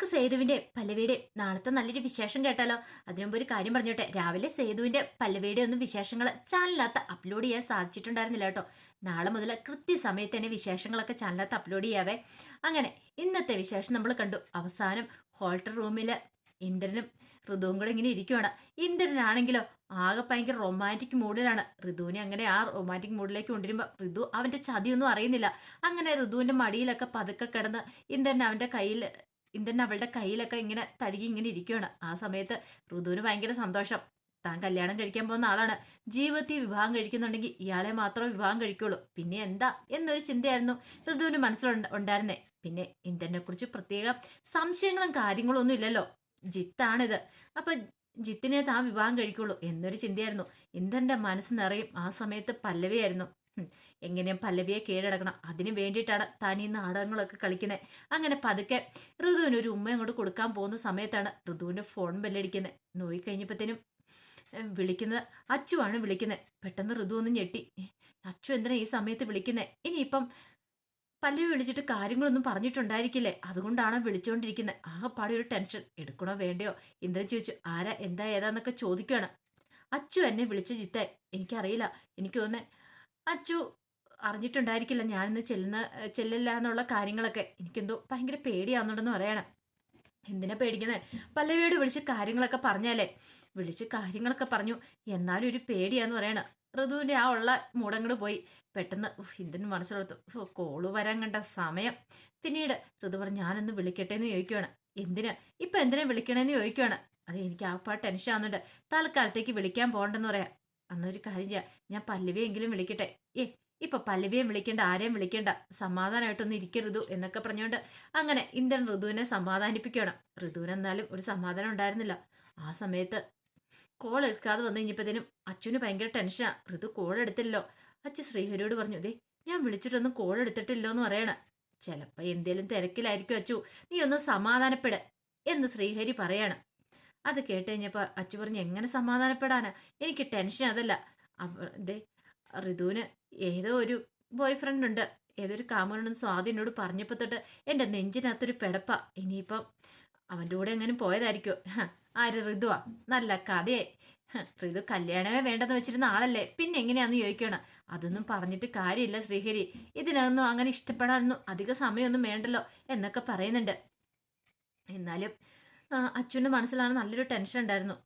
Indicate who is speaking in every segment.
Speaker 1: നമുക്ക് സേതുവിന്റെ പല്ലവിയുടെ നാളത്തെ നല്ലൊരു വിശേഷം കേട്ടാലോ? അതിനുമുമ്പ് ഒരു കാര്യം പറഞ്ഞോട്ടെ. രാവിലെ സേതുവിന്റെ പല്ലവിയുടെ ഒന്നും വിശേഷങ്ങൾ ചാനലിനകത്ത് അപ്ലോഡ് ചെയ്യാൻ സാധിച്ചിട്ടുണ്ടായിരുന്നില്ല കേട്ടോ. നാളെ മുതൽ കൃത്യസമയത്ത് തന്നെ വിശേഷങ്ങളൊക്കെ ചാനലിനകത്ത് അപ്ലോഡ് ചെയ്യാവേ. അങ്ങനെ ഇന്നത്തെ വിശേഷം നമ്മൾ കണ്ടു. അവസാനം ഹോൾട്ടർ റൂമിൽ ഇന്ദ്രനും ഋതുവും കൂടെ ഇങ്ങനെ ഇരിക്കുവാണ്. ഇന്ദ്രനാണെങ്കിലോ ആകെ ഭയങ്കര റൊമാന്റിക് മൂഡിലാണ് ഋതുവിനെ അങ്ങനെ ആ റൊമാന്റിക് മൂഡിലേക്ക് കൊണ്ടുവരുമ്പോൾ ഋതു അവന്റെ ചതിയൊന്നും അറിയുന്നില്ല. അങ്ങനെ ഋതുവിന്റെ മടിയിലൊക്കെ പതുക്കെ കിടന്ന് ഇന്ദ്രൻ അവന്റെ കയ്യിൽ ഇന്ദ്രൻ അവളുടെ കയ്യിലൊക്കെ ഇങ്ങനെ തഴുകി ഇങ്ങനെ ഇരിക്കുകയാണ് ആ സമയത്ത് ഋതുവിന് ഭയങ്കര സന്തോഷം. താൻ കല്യാണം കഴിക്കാൻ പോകുന്ന ആളാണ്. ജീവിതത്തിൽ വിവാഹം കഴിക്കുന്നുണ്ടെങ്കിൽ ഇയാളെ മാത്രമേ വിവാഹം കഴിക്കുള്ളൂ. പിന്നെ എന്താ? എന്നൊരു ചിന്തയായിരുന്നു ഋതുവിന് മനസ്സിലുണ്ട് ഉണ്ടായിരുന്നേ. പിന്നെ ഇന്ദ്രനെ കുറിച്ച് പ്രത്യേക സംശയങ്ങളും കാര്യങ്ങളും ഒന്നും ഇല്ലല്ലോ. ജിത്താണിത്. അപ്പൊ ജിത്തിനെ താൻ വിവാഹം കഴിക്കുള്ളൂ എന്നൊരു ചിന്തയായിരുന്നു. ഇന്ദ്രന്റെ മനസ്സ് നിറയും. ആ സമയത്ത് പല്ലവിയായിരുന്നു. എങ്ങനെയും പല്ലവിയെ കീഴടക്കണം. അതിന് വേണ്ടിയിട്ടാണ് താൻ ഈ നാടകങ്ങളൊക്കെ കളിക്കുന്നത് അങ്ങനെ പതുക്കെ ഋതുവിന് ഒരു ഉമ്മ അങ്ങോട്ട് കൊടുക്കാൻ പോകുന്ന സമയത്താണ് ഋതുവിന്റെ ഫോൺ ബെല്ലടിക്കുന്നത് നോയി കഴിഞ്ഞപ്പോഴത്തേനും വിളിക്കുന്നത് അച്ചുവാണ് വിളിക്കുന്നത് പെട്ടെന്ന് ഋതു ഒന്ന് ഞെട്ടി. അച്ചു എന്തിനാ ഈ സമയത്ത് വിളിക്കുന്നത് ഇനിയിപ്പം പല്ലവി വിളിച്ചിട്ട് കാര്യങ്ങളൊന്നും പറഞ്ഞിട്ടുണ്ടായിരിക്കില്ലേ? അതുകൊണ്ടാണ് വിളിച്ചുകൊണ്ടിരിക്കുന്നത് ആകെപ്പാടെ ഒരു ടെൻഷൻ എടുക്കണോ വേണ്ടയോ? ഇന്ദ്രൻ ചോദിച്ചു. ആരാ? എന്താ ഏതാന്നൊക്കെ ചോദിക്കുകയാണ് അച്ചു എന്നെ വിളിച്ച ചിത്ത എനിക്കറിയില്ല. എനിക്ക് തോന്നുന്നേ അച്ചു അറിഞ്ഞിട്ടുണ്ടായിരിക്കില്ല ഞാനിന്ന് ചെല്ലുന്ന ചെല്ലില്ല എന്നുള്ള കാര്യങ്ങളൊക്കെ. എനിക്കെന്തോ ഭയങ്കര പേടിയാവുന്നുണ്ടെന്ന് പറയണം. എന്തിനാ പേടിക്കുന്നത് പല്ലവിയോട് വിളിച്ച് കാര്യങ്ങളൊക്കെ പറഞ്ഞാലേ. വിളിച്ച് കാര്യങ്ങളൊക്കെ പറഞ്ഞു. എന്നാലും ഒരു പേടിയാന്ന് പറയണം. ഋതുവിന്റെ ആ ഉള്ള മൂടങ്ങട് പോയി. പെട്ടെന്ന് ഇതിന് മനസ്സിലെടുത്തു കോൾ വരാൻ കണ്ട സമയം. പിന്നീട് ഋതു പറഞ്ഞു ഞാനൊന്ന് വിളിക്കട്ടെ എന്ന് ചോദിക്കുവാണ്. എന്തിനാ? ഇപ്പൊ എന്തിനാ വിളിക്കണേന്ന് ചോദിക്കുവാണ്. അത് എനിക്ക് ആ ടെൻഷൻ ആവുന്നുണ്ട്. തൽക്കാലത്തേക്ക് വിളിക്കാൻ പോകണ്ടെന്ന് പറയാം. അന്നൊരു കാര്യം ചെയ്യാം. ഞാൻ പല്ലവിയെങ്കിലും വിളിക്കട്ടെ. ഏ ഇപ്പൊ പല്ലവിയെ വിളിക്കേണ്ട ആരെയും വിളിക്കേണ്ട സമാധാനമായിട്ടൊന്നും ഇരിക്കരുതു എന്നൊക്കെ പറഞ്ഞുകൊണ്ട് അങ്ങനെ ഇന്ദ്രൻ ഋതുവിനെ സമാധാനിപ്പിക്കണം ഋതുവിനെന്നാലും ഒരു സമാധാനം ഉണ്ടായിരുന്നില്ല. ആ സമയത്ത് കോൾ എടുക്കാതെ വന്നു കഴിഞ്ഞപ്പോഴത്തേനും അച്ഛന് ഭയങ്കര ടെൻഷനാ ഋതു കോൾ എടുത്തില്ലല്ലോ. അച്ഛൻ ശ്രീഹരിയോട് പറഞ്ഞു ദേ ഞാൻ വിളിച്ചിട്ടൊന്നും കോൾ എടുത്തിട്ടില്ലോ എന്ന് പറയണ. ചിലപ്പോൾ എന്തേലും തിരക്കിലായിരിക്കും അച്ചു. നീ ഒന്ന് സമാധാനപ്പെട് എന്ന് ശ്രീഹരി പറയാണ്. അത് കേട്ട് കഴിഞ്ഞപ്പോൾ അച്ചു പറഞ്ഞു എങ്ങനെ സമാധാനപ്പെടാനാ? എനിക്ക് ടെൻഷൻ അതല്ല. ദേ ഋതുവിന് ഏതോ ഒരു ബോയ് ഫ്രണ്ട് ഉണ്ട്. ഏതൊരു കാമുകനുണ്ടെന്ന് സ്വാതിനോട് പറഞ്ഞപ്പോൾ തൊട്ട് എന്റെ നെഞ്ചിനകത്തൊരു പെടപ്പ. ഇനിയിപ്പം അവന്റെ കൂടെ എങ്ങനെ പോയതായിരിക്കും? ആര് ഋതുവാ നല്ല കഥയെ ഋതു കല്യാണമേ വേണ്ടെന്ന് വെച്ചിരുന്ന ആളല്ലേ? പിന്നെ എങ്ങനെയാന്ന് ചോദിക്കണം. അതൊന്നും പറഞ്ഞിട്ട് കാര്യമില്ല ശ്രീഹരി. ഇതിനൊന്നും അങ്ങനെ ഇഷ്ടപ്പെടാനൊന്നും അധിക സമയമൊന്നും വേണ്ടല്ലോ എന്നൊക്കെ പറയുന്നുണ്ട്. എന്നാലും അച്ഛന്റെ മനസ്സിലാണ് നല്ലൊരു ടെൻഷൻ ഉണ്ടായിരുന്നു.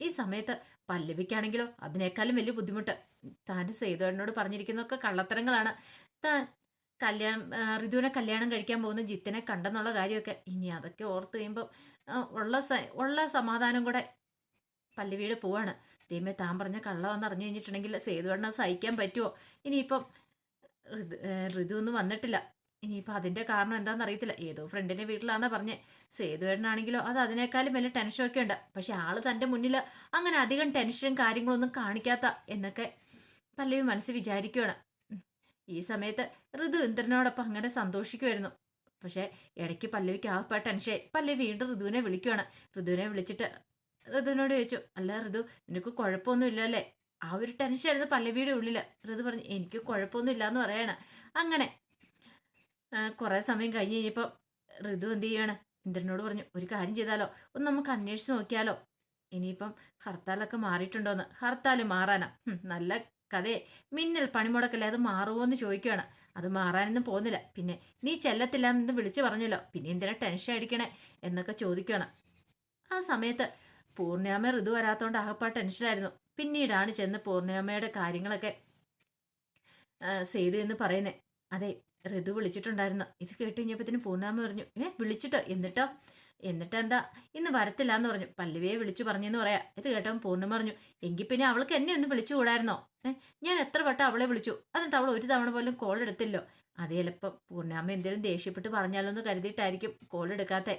Speaker 1: ഈ സമയത്ത് പല്ലവിക്കാണെങ്കിലോ അതിനേക്കാളും വലിയ ബുദ്ധിമുട്ട്. താൻ സേതുവേട്ടനോട് പറഞ്ഞിരിക്കുന്നതൊക്കെ കള്ളത്തരങ്ങളാണ്. താൻ കല്യാണം ഋതുവിനെ കല്യാണം കഴിക്കാൻ പോകുന്ന ജിത്തിനെ കണ്ടെന്നുള്ള കാര്യമൊക്കെ. ഇനി അതൊക്കെ ഓർത്ത് കഴിയുമ്പോൾ ഉള്ള ഉള്ള സമാധാനം കൂടെ പല്ലവിയുടെ പോവാണ്. ദൈവമേ താൻ പറഞ്ഞ കള്ളമെന്ന് അറിഞ്ഞു കഴിഞ്ഞിട്ടുണ്ടെങ്കിൽ സേതുവേട്ടനെ സഹിക്കാൻ പറ്റുമോ? ഇനിയിപ്പം ഋതു ഋതു ഒന്നും വന്നിട്ടില്ല. ഇനിയിപ്പോൾ അതിന്റെ കാരണം എന്താണെന്ന് അറിയത്തില്ല ഏതോ ഫ്രണ്ടിന്റെ വീട്ടിലാണെന്നാ പറഞ്ഞേ. സേതുവേടനാണെങ്കിലോ അത് അതിനേക്കാളും വലിയ ടെൻഷനൊക്കെ ഉണ്ട്. പക്ഷെ ആൾ തന്റെ മുന്നിൽ അങ്ങനെ അധികം ടെൻഷനും കാര്യങ്ങളൊന്നും കാണിക്കാത്ത എന്നൊക്കെ പല്ലവി മനസ്സിൽ വിചാരിക്കുകയാണ് ഈ സമയത്ത് ഋതു ഇന്ദ്രനോടൊപ്പം അങ്ങനെ സന്തോഷിക്കുമായിരുന്നു പക്ഷേ ഇടയ്ക്ക് പല്ലവിക്ക് ആ ടെൻഷൻ പല്ലവി വീണ്ടും ഋതുവിനെ വിളിക്കുകയാണ് ഋതുവിനെ വിളിച്ചിട്ട് ഋതുവിനോട് ചോദിച്ചു അല്ല ഋതു നിനക്ക് കുഴപ്പമൊന്നും ഇല്ലല്ലേ? ആ ഒരു ടെൻഷൻ ആയിരുന്നു പല്ലവിയുടെ ഉള്ളിൽ ഋതു പറഞ്ഞു എനിക്ക് കുഴപ്പമൊന്നും ഇല്ല എന്ന് പറയാണ്. അങ്ങനെ കുറേ സമയം കഴിഞ്ഞ് കഴിഞ്ഞപ്പോൾ ഋതു എന്ത് ചെയ്യാണ്? ഇന്ദ്രനോട് പറഞ്ഞു ഒരു കാര്യം ചെയ്താലോ? ഒന്ന് നമുക്ക് അന്വേഷിച്ച് നോക്കിയാലോ? ഇനിയിപ്പം ഹർത്താലൊക്കെ മാറിയിട്ടുണ്ടോന്ന്? ഹർത്താൽ മാറാനാ. നല്ല കഥയെ മിന്നൽ പണിമുടക്കല്ലേ അത് മാറുമോ എന്ന് ചോദിക്കുകയാണ് അത് മാറാനൊന്നും പോകുന്നില്ല. പിന്നെ നീ ചെല്ലത്തില്ല എന്ന് വിളിച്ചു പറഞ്ഞല്ലോ. പിന്നെ എന്തിനാ ടെൻഷൻ അടിക്കണേ? എന്നൊക്കെ ചോദിക്കുകയാണ് ആ സമയത്ത് പൂർണിയാമ്മ ഋതു വരാത്തോണ്ട് ആകപ്പാ ടെൻഷനായിരുന്നു പിന്നീടാണ് ചെന്ന് പൂർണിയാമ്മയുടെ കാര്യങ്ങളൊക്കെ ചെയ്തു എന്ന് പറയുന്നത് അതെ ഋതു വിളിച്ചിട്ടുണ്ടായിരുന്നു. ഇത് കേട്ട് കഴിഞ്ഞപ്പത്തിന് പൂർണാമ പറഞ്ഞു ഏ വിളിച്ചിട്ടോ? എന്നിട്ടോ? എന്നിട്ടെന്താ? ഇന്ന് വരത്തില്ല എന്ന് പറഞ്ഞു. പല്ലവിയെ വിളിച്ചു പറഞ്ഞെന്ന് പറയാ. ഇത് കേട്ടവൻ പൂർണം പറഞ്ഞു എങ്കിൽ പിന്നെ അവൾക്ക് എന്നെ ഒന്ന് വിളിച്ചു കൂടായിരുന്നോ ഞാൻ എത്ര വട്ടം അവളെ വിളിച്ചു. എന്നിട്ട് അവൾ ഒരു തവണ പോലും കോൾ എടുത്തില്ലോ. അത് ചിലപ്പോൾ പൂർണാമ എന്തെങ്കിലും ദേഷ്യപ്പെട്ട് പറഞ്ഞാലോ എന്ന് കരുതിയിട്ടായിരിക്കും കോൾ എടുക്കാത്തെ.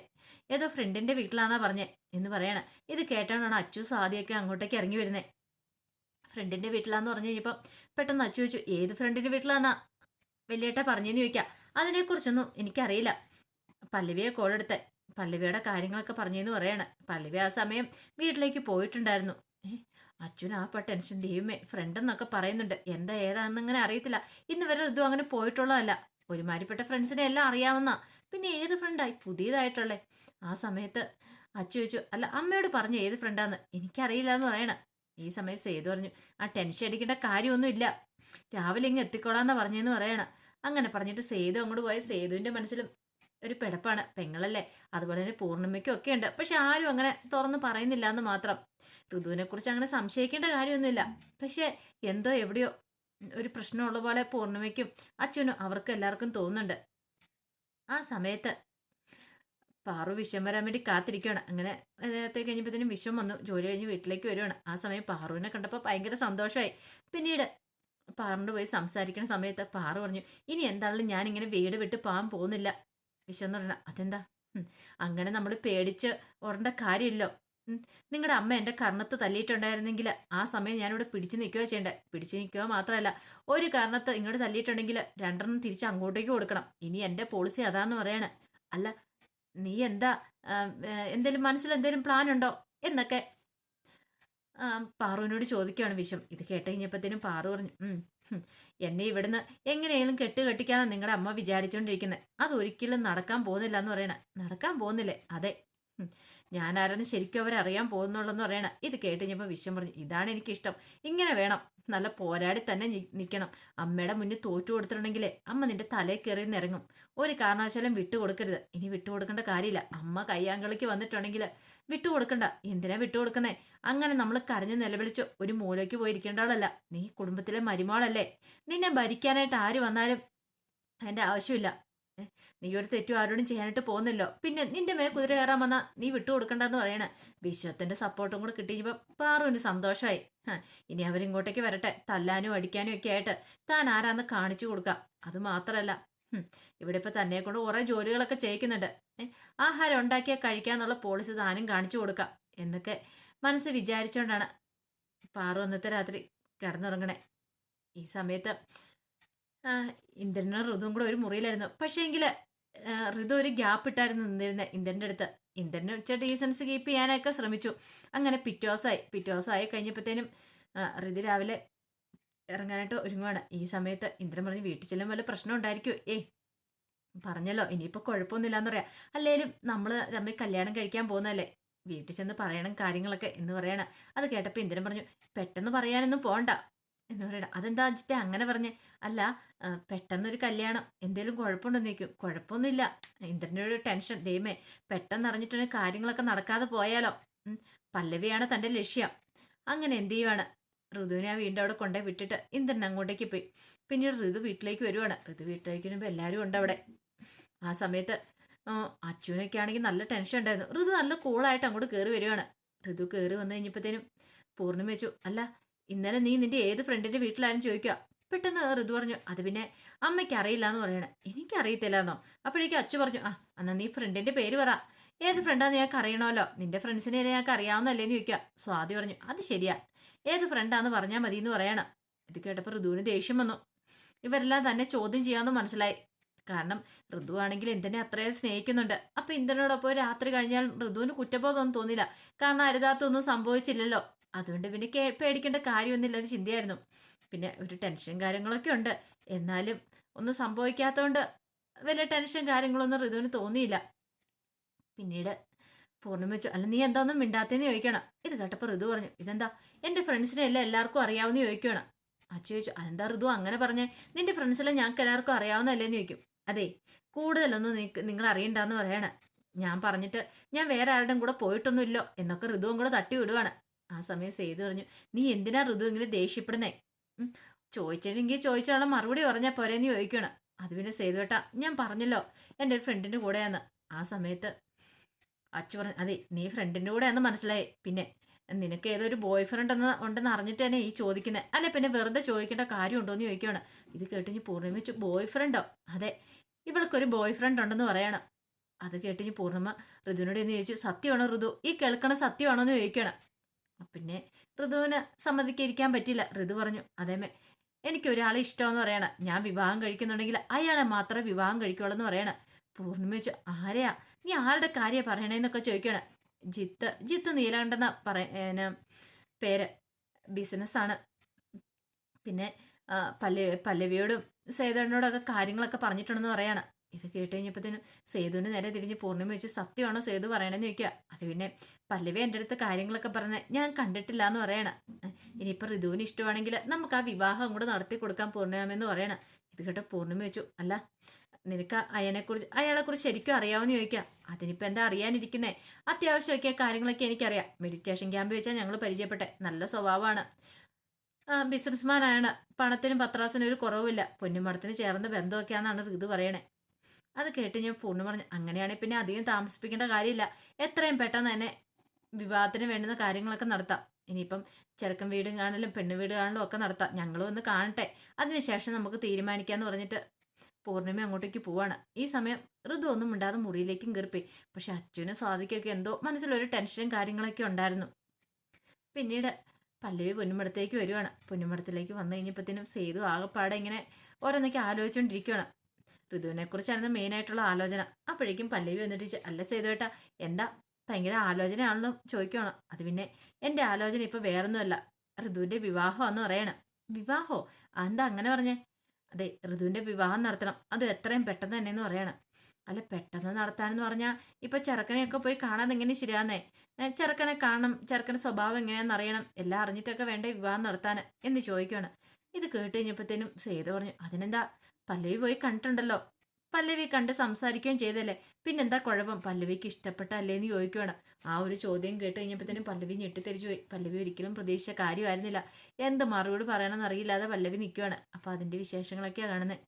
Speaker 1: ഏതോ ഫ്രണ്ടിന്റെ വീട്ടിലാന്നാ പറഞ്ഞേ എന്ന് പറയണ. ഇത് കേട്ടോണ്ടാണ് അച്ചു സാദിയൊക്കെ അങ്ങോട്ടേക്ക് ഇറങ്ങി വരുന്നേ. ഫ്രണ്ടിന്റെ വീട്ടിലാന്ന് പറഞ്ഞു കഴിഞ്ഞപ്പോൾ പെട്ടെന്ന് അച്ചു ചോദിച്ചു ഏത് ഫ്രണ്ടിന്റെ വീട്ടിലാന്നാ? വലിയേട്ട പറഞ്ഞെന്ന് ചോദിക്കാം. അതിനെക്കുറിച്ചൊന്നും എനിക്കറിയില്ല. പല്ലവിയെ കോളെടുത്ത് പല്ലവിയുടെ കാര്യങ്ങളൊക്കെ പറഞ്ഞെന്ന് പറയാണ്. പല്ലവി ആ സമയം വീട്ടിലേക്ക് പോയിട്ടുണ്ടായിരുന്നു. അച്ഛൻ ആ പ ടെൻഷൻ ദൈവമേ ഫ്രണ്ട് എന്നൊക്കെ പറയുന്നുണ്ട്. എന്താ ഏതാണെന്ന് അങ്ങനെ അറിയത്തില്ല. ഇന്ന് വരെ ഇതും അങ്ങനെ പോയിട്ടുള്ളതല്ല. ഒരുമാതിരിപ്പെട്ട ഫ്രണ്ട്സിനെ എല്ലാം അറിയാവുന്ന പിന്നെ ഏത് ഫ്രണ്ടായി പുതിയതായിട്ടുള്ളേ. ആ സമയത്ത് അച്ഛ ചോദിച്ചു അല്ല അമ്മയോട് പറഞ്ഞു ഏത് ഫ്രണ്ടാന്ന് എനിക്കറിയില്ല എന്ന് പറയണ. ഈ സമയത്ത് സേതു പറഞ്ഞു ആ ടെൻഷൻ അടിക്കേണ്ട കാര്യമൊന്നുമില്ല. രാവിലെ ഇങ്ങ് എത്തിക്കോളാന്നാ പറഞ്ഞെന്ന് പറയണ. അങ്ങനെ പറഞ്ഞിട്ട് സേതു അങ്ങോട്ട് പോയ സേതുവിന്റെ മനസ്സിലും ഒരു പിടപ്പാണ്. പെങ്ങളല്ലേ അതുപോലെ തന്നെ പൂർണിമയ്ക്കും ഒക്കെ ഉണ്ട്. പക്ഷെ ആരും അങ്ങനെ തുറന്ന് പറയുന്നില്ല എന്ന് മാത്രം. ഋതുവിനെ കുറിച്ച് അങ്ങനെ സംശയിക്കേണ്ട കാര്യമൊന്നുമില്ല. പക്ഷെ എന്തോ എവിടെയോ ഒരു പ്രശ്നമുള്ള പോലെ പൂർണിമയ്ക്കും അച്ഛനും അവർക്ക് എല്ലാവർക്കും തോന്നുന്നുണ്ട്. ആ സമയത്ത് പാറു വിഷം വരാൻ വേണ്ടി കാത്തിരിക്കുകയാണ് അങ്ങനെ നേരത്തെ കഴിഞ്ഞപ്പോഴത്തേനും വിഷം വന്നു. ജോലി കഴിഞ്ഞ് വീട്ടിലേക്ക് വരുവാണ്. ആ സമയം പാറുവിനെ കണ്ടപ്പോൾ ഭയങ്കര സന്തോഷമായി. പിന്നീട് പാറിന്റെ പോയി സംസാരിക്കുന്ന സമയത്ത് പാറ പറഞ്ഞു ഇനി എന്താണെങ്കിലും ഇങ്ങനെ വീട് വിട്ട് പോകാൻ പോകുന്നില്ല. വിഷം എന്ന് പറഞ്ഞാൽ അതെന്താ അങ്ങനെ നമ്മൾ പേടിച്ച് ഓടേണ്ട കാര്യമില്ലോ നിങ്ങളുടെ അമ്മ എന്റെ കർണത്ത് തല്ലിയിട്ടുണ്ടായിരുന്നെങ്കിൽ ആ സമയം ഞാനിവിടെ പിടിച്ചു നിൽക്കുക ചെയ്യണ്ടേ? പിടിച്ചു നിൽക്കുക മാത്രമല്ല ഒരു കാരണത്ത് ഇങ്ങോട്ട് തല്ലിയിട്ടുണ്ടെങ്കിൽ രണ്ടെണ്ണം തിരിച്ച് അങ്ങോട്ടേക്ക് കൊടുക്കണം. ഇനി എന്റെ പോളിസി അതാന്ന് പറയണേ. അല്ല നീ എന്താ എന്തെങ്കിലും മനസ്സിൽ എന്തെങ്കിലും പ്ലാൻ ഉണ്ടോ എന്നൊക്കെ പാറുവിനോട് ചോദിക്കുകയാണ് വിഷം ഇത് കേട്ട് കഴിഞ്ഞപ്പോഴത്തേനും പാറു പറഞ്ഞു "ഉം, എന്നെ ഇവിടുന്ന് എങ്ങനെയെങ്കിലും കെട്ട് കെട്ടിക്കാനാണ് നിങ്ങളുടെ അമ്മ വിചാരിച്ചുകൊണ്ടിരിക്കുന്നത് അതൊരിക്കലും നടക്കാൻ പോകുന്നില്ല എന്ന് പറയണ. നടക്കാൻ പോകുന്നില്ലേ? അതെ. ഞാനാരെന്ന് ശരിക്കും അവരറിയാൻ പോകുന്നുള്ളെന്ന് പറയണ. ഇത് കേട്ട് കഴിഞ്ഞപ്പോൾ വിഷയം പറഞ്ഞു ഇതാണ് എനിക്കിഷ്ടം. ഇങ്ങനെ വേണം. നല്ല പോരാടി തന്നെ നിൽക്കണം അമ്മയുടെ മുന്നിൽ തോറ്റു കൊടുത്തിട്ടുണ്ടെങ്കിലേ അമ്മ നിന്റെ തലയിൽ കയറി നിറങ്ങും ഒരു കാരണവശാലും വിട്ടുകൊടുക്കരുത് ഇനി വിട്ടുകൊടുക്കേണ്ട കാര്യമില്ല. അമ്മ കയ്യാങ്കളിക്ക് വന്നിട്ടുണ്ടെങ്കിൽ വിട്ടുകൊടുക്കണ്ട എന്തിനാ വിട്ടുകൊടുക്കുന്നേ അങ്ങനെ നമ്മൾ കരഞ്ഞ് നിലവിളിച്ച് ഒരു മൂലയ്ക്ക് പോയിരിക്കേണ്ട ആളല്ല. നീ കുടുംബത്തിലെ മരുമോളല്ലേ. നിന്നെ ഭരിക്കാനായിട്ട് ആര് വന്നാലും അതിന്റെ ആവശ്യമില്ല. നീ ഒരു തെറ്റും ആരോടും ചെയ്യാനായിട്ട് പോകുന്നില്ലോ. പിന്നെ നിന്റെ മേ കുതിര കയറാൻ വന്നാ നീ വിട്ടു വിട്ടുകൊടുക്കണ്ടെന്ന് പറയണ. വിശ്വത്തിന്റെ സപ്പോർട്ടും കൂടെ കിട്ടിയപ്പോൾ പാറുവിന് സന്തോഷമായി ഇനി അവരിങ്ങോട്ടേക്ക് വരട്ടെ. തല്ലാനും അടിക്കാനും ഒക്കെ ആയിട്ട് താൻ ആരാന്ന് കാണിച്ചു കൊടുക്കാം. അത് മാത്രല്ല. ഇവിടെ ഇപ്പൊ തന്നെ കൊണ്ട് കുറെ ജോലികളൊക്കെ ചെയ്യിക്കുന്നുണ്ട്. ആഹാരം ഉണ്ടാക്കിയാൽ കഴിക്കാന്നുള്ള പോളിസി താനും കാണിച്ചു കൊടുക്കാം. എന്നൊക്കെ മനസ്സ് വിചാരിച്ചുകൊണ്ടാണ് പാറു അന്നത്തെ രാത്രി കിടന്നുറങ്ങണേ. ഈ സമയത്ത് ഇന്ദ്രനും ഋതുവും കൂടെ ഒരു മുറിയിലായിരുന്നു. പക്ഷേങ്കിൽ ഋതു ഒരു ഗ്യാപ്പ് ഇട്ടായിരുന്നു നിന്നിരുന്നത് ഇന്ദ്രന്റെ അടുത്ത്. ഇന്ദ്രനെ വെച്ച ഡീസൻസ് കീപ്പ് ചെയ്യാനൊക്കെ ശ്രമിച്ചു. അങ്ങനെ പിറ്റോസായി പിറ്റോസായി കഴിഞ്ഞപ്പോഴത്തേനും ഋതു രാവിലെ ഇറങ്ങാനായിട്ട് ഒരുങ്ങുവാണ്. ഈ സമയത്ത് ഇന്ദ്രൻ പറഞ്ഞ് വീട്ടിൽ ചെല്ലും വല്ല പ്രശ്നം ഉണ്ടായിരിക്കും? ഏയ് പറഞ്ഞല്ലോ. ഇനിയിപ്പോൾ കുഴപ്പമൊന്നുമില്ലാന്ന് പറയാം. അല്ലേലും നമ്മൾ തമ്മിൽ കല്യാണം കഴിക്കാൻ പോകുന്നതല്ലേ? വീട്ടിൽ ചെന്ന് പറയണം കാര്യങ്ങളൊക്കെ എന്ന് പറയണം. അത് കേട്ടപ്പോൾ ഇന്ദ്രൻ പറഞ്ഞു പെട്ടെന്ന് പറയാനൊന്നും പോണ്ട. എന്ന് പറയണം. അതെന്താ അജിത്തെ അങ്ങനെ പറഞ്ഞ്? അല്ല പെട്ടെന്നൊരു കല്യാണം. എന്തേലും കുഴപ്പമുണ്ടെന്ന് ചോദിക്കും. കുഴപ്പമൊന്നുമില്ല. ഇന്ദ്രന്റെ ഒരു ടെൻഷൻ. ദൈവമേ പെട്ടെന്ന് അറിഞ്ഞിട്ടുണ്ടെങ്കിൽ കാര്യങ്ങളൊക്കെ നടക്കാതെ പോയാലോ? പല്ലവിയാണ് തന്റെ ലക്ഷ്യം. അങ്ങനെ എന്ത് ചെയ്യുവാണ്? ഋതുവിനെ ആ വീണ്ടും അവിടെ കൊണ്ടുപോയി വിട്ടിട്ട് ഇന്ദ്രൻ അങ്ങോട്ടേക്ക് പോയി. പിന്നീട് ഋതു വീട്ടിലേക്ക് വരുവാണ്. ഋതു വീട്ടിലേക്ക് വരുമ്പോൾ എല്ലാവരും ഉണ്ട് അവിടെ. ആ സമയത്ത് അച്ഛനൊക്കെ ആണെങ്കിൽ നല്ല ടെൻഷൻ ഉണ്ടായിരുന്നു. ഋതു നല്ല കൂളായിട്ട് അങ്ങോട്ട് കയറി വരുവാണ്. ഋതു കയറി വന്നു കഴിഞ്ഞപ്പോഴത്തേനും പൂർണിമ വെച്ചു. അല്ല ഇന്നലെ നീ നിന്റെ ഏത് ഫ്രണ്ടിന്റെ വീട്ടിലാരും ചോദിക്കുക. പെട്ടെന്ന് ഋതു പറഞ്ഞു അത് പിന്നെ അമ്മയ്ക്ക് അറിയില്ല എന്ന് പറയണേ. എനിക്കറിയത്തില്ല എന്നോ അപ്പോഴേക്കും അച്ചു പറഞ്ഞു ആ എന്നാ നീ ഫ്രണ്ടിന്റെ പേര് പറ. ഏത് ഫ്രണ്ടാന്ന് ഞങ്ങൾക്ക് അറിയണമല്ലോ. നിന്റെ ഫ്രണ്ട്സിനെ ഞങ്ങൾക്ക് അറിയാവുന്നല്ലേന്ന് ചോദിക്കുക. സ്വാതി പറഞ്ഞു അത് ശരിയാ. ഏത് ഫ്രണ്ടാന്ന് പറഞ്ഞാൽ മതി എന്ന് പറയണം. ഇത് കേട്ടപ്പോൾ ഋതുവിന് ദേഷ്യം വന്നു. ഇവരെല്ലാം തന്നെ ചോദ്യം ചെയ്യാമെന്ന് മനസ്സിലായി. കാരണം ഋതു ആണെങ്കിൽ ഇന്ദനെ അത്രയും സ്നേഹിക്കുന്നുണ്ട്. അപ്പൊ ഇന്ദനോടൊപ്പം രാത്രി കഴിഞ്ഞാൽ ഋതുവിന് കുറ്റബോധമൊന്നും തോന്നില്ല. കാരണം അരുതാത്തൊന്നും സംഭവിച്ചില്ലല്ലോ. അതുകൊണ്ട് പിന്നെ കേ- പേടിക്കേണ്ട കാര്യമൊന്നുമില്ല എന്ന് ചിന്തയായിരുന്നു. പിന്നെ ഒരു ടെൻഷൻ കാര്യങ്ങളൊക്കെ ഉണ്ട്. എന്നാലും ഒന്നും സംഭവിക്കാത്തതുകൊണ്ട് വലിയ ടെൻഷൻ കാര്യങ്ങളൊന്നും ഋതുവിന് തോന്നിയില്ല. പിന്നീട് പൂർണിമ വെച്ചു. അല്ല നീ എന്താ ഒന്നും മിണ്ടാത്തേന്ന് ചോദിക്കണം. ഇത് കേട്ടപ്പോൾ ഋതു പറഞ്ഞു ഇതെന്താ? എന്റെ ഫ്രണ്ട്സിനെ എല്ലാം എല്ലാവർക്കും അറിയാവുന്ന ചോദിക്കണം അച്ഛ ചോദിച്ചു അതെന്താ ഋതു അങ്ങനെ പറഞ്ഞേ? നിന്റെ ഫ്രണ്ട്സെല്ലാം ഞങ്ങൾക്ക് എല്ലാവർക്കും അറിയാവുന്നതല്ലേന്ന് ചോദിക്കും. അതെ കൂടുതലൊന്നും നിങ്ങൾ അറിയണ്ടെന്ന് പറയണേ. ഞാൻ പറഞ്ഞിട്ട് ഞാൻ വേറെ ആരുടെയും കൂടെ പോയിട്ടൊന്നുമില്ലോ എന്നൊക്കെ ഋതുവും കൂടെ തട്ടി വിടുവാണ്. ആ സമയം സേതു പറഞ്ഞു നീ എന്തിനാ ഋതു ഇങ്ങനെ ദേഷ്യപ്പെടുന്നേ? ചോദിച്ചില്ലെങ്കിൽ ചോദിച്ചാലുള്ള മറുപടി പറഞ്ഞാൽ നീ ചോദിക്കണം അത് പിന്നെ സേതുവേട്ടാ ഞാൻ പറഞ്ഞല്ലോ എന്റെ ഒരു ഫ്രണ്ടിന്റെ കൂടെയാന്ന്. ആ സമയത്ത് അച്ചു പറഞ്ഞു അതെ നീ ഫ്രണ്ടിന്റെ കൂടെയാന്ന് മനസ്സിലായി. പിന്നെ നിനക്ക് ഏതോ ഒരു ബോയ് ഫ്രണ്ട് എന്ന് ഉണ്ടെന്ന് അറിഞ്ഞിട്ട് തന്നെ ഈ ചോദിക്കുന്നത് അല്ലെ പിന്നെ വെറുതെ ചോദിക്കേണ്ട കാര്യമുണ്ടോ എന്ന് ചോദിക്കുകയാണ് ഇത് കേട്ടിഞ്ഞ് പൂർണിമ ബോയ് ഫ്രണ്ടോ അതെ ഇവൾക്കൊരു ബോയ് ഫ്രണ്ട് ഉണ്ടെന്ന് പറയണം. അത് കേട്ടിഞ്ഞ് പൂർണിമ ഋതുവിനോട് എന്ന് ചോദിച്ചു സത്യമാണോ ഋതു? ഈ കേൾക്കണ സത്യമാണോ എന്ന് ചോദിക്കണം പിന്നെ ഋതുവിന് സമ്മതിക്കാൻ പറ്റില്ല. ഋതു പറഞ്ഞു അതേമേ എനിക്ക് ഒരാളെ ഇഷ്ടമെന്ന് പറയണം. ഞാൻ വിവാഹം കഴിക്കുന്നുണ്ടെങ്കിൽ അയാളെ മാത്രമേ വിവാഹം കഴിക്കുള്ളൂ എന്ന് പറയണം. പൂർണിമ വെച്ചു ആരെയാ? നീ ആരുടെ കാര്യം പറയണേന്നൊക്കെ ചോദിക്കണം ജിത്ത് ജിത്ത് നീലകണ്ഠെന്ന പറയ പേര് ബിസിനസ്സാണ് പിന്നെ പല്ല പല്ലവിയോടും സേതനോടൊക്കെ കാര്യങ്ങളൊക്കെ പറഞ്ഞിട്ടുണ്ടെന്ന് പറയാണ്. ഇത് കേട്ട് കഴിഞ്ഞപ്പോഴത്തേനും സേതുവിന് നേരെ തിരിഞ്ഞ് പൂർണിമ വെച്ച് സത്യമാണോ സേതു പറയണമെന്ന് ചോദിക്കുക അത് പിന്നെ പല്ലവി എന്റെ അടുത്ത് കാര്യങ്ങളൊക്കെ പറഞ്ഞ് ഞാൻ കണ്ടിട്ടില്ല എന്ന് പറയണ ഇനിയിപ്പോൾ ഋതുവിന് ഇഷ്ടമാണെങ്കിൽ നമുക്ക് ആ വിവാഹം കൂടെ നടത്തി കൊടുക്കാൻ പൂർണിമെന്ന് പറയണ. ഇത് കേട്ട് പൂർണിമ വെച്ചു അല്ല നിനക്ക് അയനെക്കുറിച്ച് അയാളെക്കുറിച്ച് ശരിക്കും അറിയാമെന്ന് ചോദിക്കാം അതിനിപ്പോൾ എന്താ അറിയാനിരിക്കുന്നേ? അത്യാവശ്യമൊക്കെ കാര്യങ്ങളൊക്കെ എനിക്കറിയാം. മെഡിറ്റേഷൻ ക്യാമ്പ് വെച്ചാൽ ഞങ്ങൾ പരിചയപ്പെട്ടെ. നല്ല സ്വഭാവമാണ്. ബിസിനസ്മാനാണ് പണത്തിനും പത്രാസിനും ഒരു കുറവില്ല പൊന്നുമടത്തിന് ചേർന്ന ബന്ധമൊക്കെയാണെന്നാണ് ഋതു പറയണേ. അത് കേട്ട് ഞാൻ പൂർണ പറഞ്ഞു അങ്ങനെയാണെങ്കിൽ പിന്നെ അധികം താമസിപ്പിക്കേണ്ട കാര്യമില്ല. എത്രയും പെട്ടെന്ന് തന്നെ വിവാഹത്തിന് വേണ്ടുന്ന കാര്യങ്ങളൊക്കെ നടത്താം. ഇനിയിപ്പം ചെറുക്കൻ വീട് കാണലും പെണ്ണ് വീട് കാണലും ഒക്കെ നടത്താം. ഞങ്ങളും ഒന്ന് കാണട്ടെ. അതിനുശേഷം നമുക്ക് തീരുമാനിക്കാന്ന് പറഞ്ഞിട്ട് പൂർണിമ അങ്ങോട്ടേക്ക് പോവാണ്. ഈ സമയം ഋതു ഒന്നും മിണ്ടാതെ മുറിയിലേക്കും കീർപ്പി പക്ഷെ അച്ഛനും സ്വാതിക്കൊക്കെ എന്തോ മനസ്സിലൊരു ടെൻഷനും കാര്യങ്ങളൊക്കെ ഉണ്ടായിരുന്നു. പിന്നീട് പല്ലവി പൊന്നുമടത്തേക്ക് വരുവാണ്. പൊന്നുമടത്തിലേക്ക് വന്നു കഴിഞ്ഞപ്പോഴത്തേനും സേതു ആകെപ്പാടെ ഇങ്ങനെ ഓരോന്നൊക്കെ ആലോചിച്ചുകൊണ്ടിരിക്കുകയാണ് ഋതുവിനെ കുറിച്ചായിരുന്നു മെയിൻ ആയിട്ടുള്ള ആലോചന. അപ്പോഴേക്കും പല്ലവി വന്നിട്ട് അല്ല സേതുവേട്ടാ എന്താ ഭയങ്കര ആലോചനയാണെന്ന് ചോദിക്കണം അത് പിന്നെ എന്റെ ആലോചന ഇപ്പൊ വേറൊന്നുമല്ല. ഋതുവിന്റെ വിവാഹമാണെന്ന് പറയണം. വിവാഹോ? എന്താ അങ്ങനെ പറഞ്ഞേ? അതെ ഋതുവിന്റെ വിവാഹം നടത്തണം. അത് എത്രയും പെട്ടെന്ന് തന്നെ എന്ന് പറയണം. അല്ല പെട്ടെന്ന് നടത്താനെന്ന് പറഞ്ഞാൽ ഇപ്പൊ ചെറുക്കനെയൊക്കെ പോയി കാണാൻ എങ്ങനെ ശരിയാന്നേ? ചെറുക്കനെ കാണണം. ചെറുക്കന്റെ സ്വഭാവം എങ്ങനെയാണെന്ന് അറിയണം. എല്ലാം അറിഞ്ഞിട്ടൊക്കെ വേണ്ട വിവാഹം നടത്താൻ? എന്ന് ചോദിക്കുകയാണ് ഇത് കേട്ട് കഴിഞ്ഞപ്പോഴത്തേനും സേതു പറഞ്ഞു അതിനെന്താ? പല്ലവി പോയി കണ്ടിട്ടുണ്ടല്ലോ. പല്ലവി കണ്ട് സംസാരിക്കുകയും ചെയ്തല്ലേ പിന്നെന്താ കുഴപ്പം? പല്ലവിക്ക് ഇഷ്ടപ്പെട്ടല്ലേ എന്ന് ചോദിക്കുകയാണ് ആ ഒരു ചോദ്യം കേട്ട് കഴിഞ്ഞപ്പോഴത്തേനും പല്ലവി ഞെട്ടിത്തെരിച്ചു പോയി. പല്ലവി ഒരിക്കലും പ്രതീക്ഷിച്ച കാര്യമായിരുന്നില്ല. എന്ത് മറുപടി പറയണമെന്ന് അറിയില്ലാതെ പല്ലവി നിൽക്കുകയാണ് അപ്പോൾ അതിന്റെ വിശേഷങ്ങളൊക്കെയാണ് കാണുന്നത്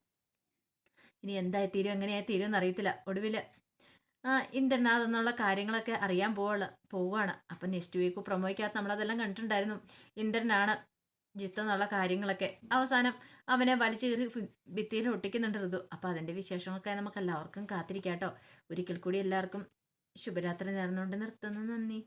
Speaker 1: ഇനി എന്തായി തീരും? എങ്ങനെയായി തീരും എന്നറിയത്തില്ല. ഒടുവിൽ ആ ഇന്ദ്രനാഥ് എന്നുള്ള കാര്യങ്ങളൊക്കെ അറിയാൻ പോവുള്ള പോവുകയാണ്. അപ്പം നെക്സ്റ്റ് വീക്ക് പ്രൊമോയ്ക്കകത്ത് നമ്മളതെല്ലാം കണ്ടിട്ടുണ്ടായിരുന്നു. ഇന്ദ്രനാണ് ജിത്ത് എന്നുള്ള കാര്യങ്ങളൊക്കെ. അവസാനം അവനെ വലിച്ചു കയറി ഭിത്തിയിൽ ഒട്ടിക്കുന്നുണ്ട് ഋതു അപ്പോൾ അതിന്റെ വിശേഷങ്ങൾക്കായി നമുക്ക് എല്ലാവർക്കും കാത്തിരിക്കാം കേട്ടോ. ഒരിക്കൽ കൂടി എല്ലാവർക്കും ശുഭരാത്രി നേർന്നുകൊണ്ട് നിർത്തുന്നു. നന്ദി.